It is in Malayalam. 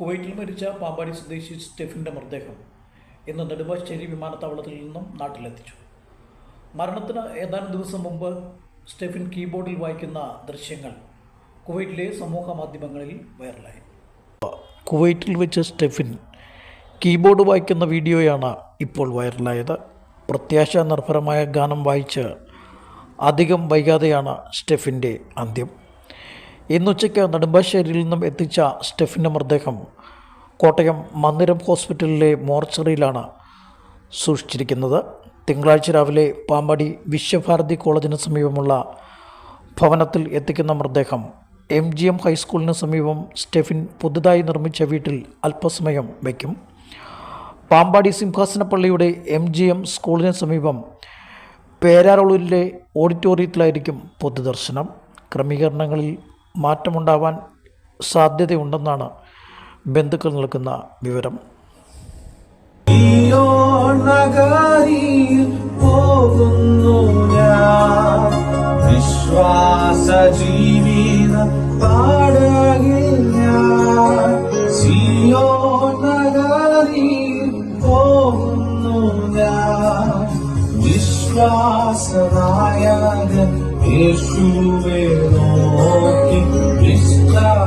കുവൈറ്റിൽ മരിച്ച പാമ്പാടി സ്വദേശി സ്റ്റെഫിന്റെ മൃതദേഹം ഇന്ന് നെടുമ്പാശ്ശേരി വിമാനത്താവളത്തിൽ നിന്നും നാട്ടിലെത്തിച്ചു. മരണത്തിന് ഏതാനും ദിവസം മുമ്പ് സ്റ്റെഫിൻ കീബോർഡിൽ വായിക്കുന്ന ദൃശ്യങ്ങൾ കുവൈറ്റിലെ സമൂഹ മാധ്യമങ്ങളിൽ വൈറലായി. കുവൈറ്റിൽ വെച്ച് സ്റ്റെഫിൻ കീബോർഡ് വായിക്കുന്ന വീഡിയോയാണ് ഇപ്പോൾ വൈറലായത്. പ്രത്യാശ നിർഭരമായ ഗാനം വായിച്ച് അധികം വൈകാതെയാണ് സ്റ്റെഫിന്റെ അന്ത്യം. ഇന്നുച്ചയ്ക്ക് നെടുമ്പാശ്ശേരിയിൽ നിന്നും എത്തിച്ച സ്റ്റെഫിന്റെ മൃതദേഹം കോട്ടയം മന്ദിരം ഹോസ്പിറ്റലിലെ മോർച്ചറിയിലാണ് സൂക്ഷിച്ചിരിക്കുന്നത്. തിങ്കളാഴ്ച രാവിലെ പാമ്പാടി വിശ്വഭാരതി കോളേജിന് സമീപമുള്ള ഭവനത്തിൽ എത്തിക്കുന്ന മൃതദേഹം എം ജി എം ഹൈസ്കൂളിന് സമീപം സ്റ്റെഫിൻ പുതുതായി നിർമ്മിച്ച വീട്ടിൽ അല്പസമയം വയ്ക്കും പാമ്പാടി സിംഹാസനപ്പള്ളിയുടെ എം ജി എം സ്കൂളിന് സമീപം പേരാറൂരിലെ ഓഡിറ്റോറിയത്തിലായിരിക്കും പൊതുദർശനം. ക്രമീകരണങ്ങളിൽ മാറ്റമുണ്ടാവാൻ സാധ്യതയുണ്ടെന്നാണ് ബന്ധുക്കൾ നൽകുന്ന വിവരം. പോകുന്നു ഞാൻ. വിശ്വാസ ജീവിത പാടകിൽ വിശ്വാസനായകൻ യേശുവേ നോക്കി വിശ്രമാദേശത്തു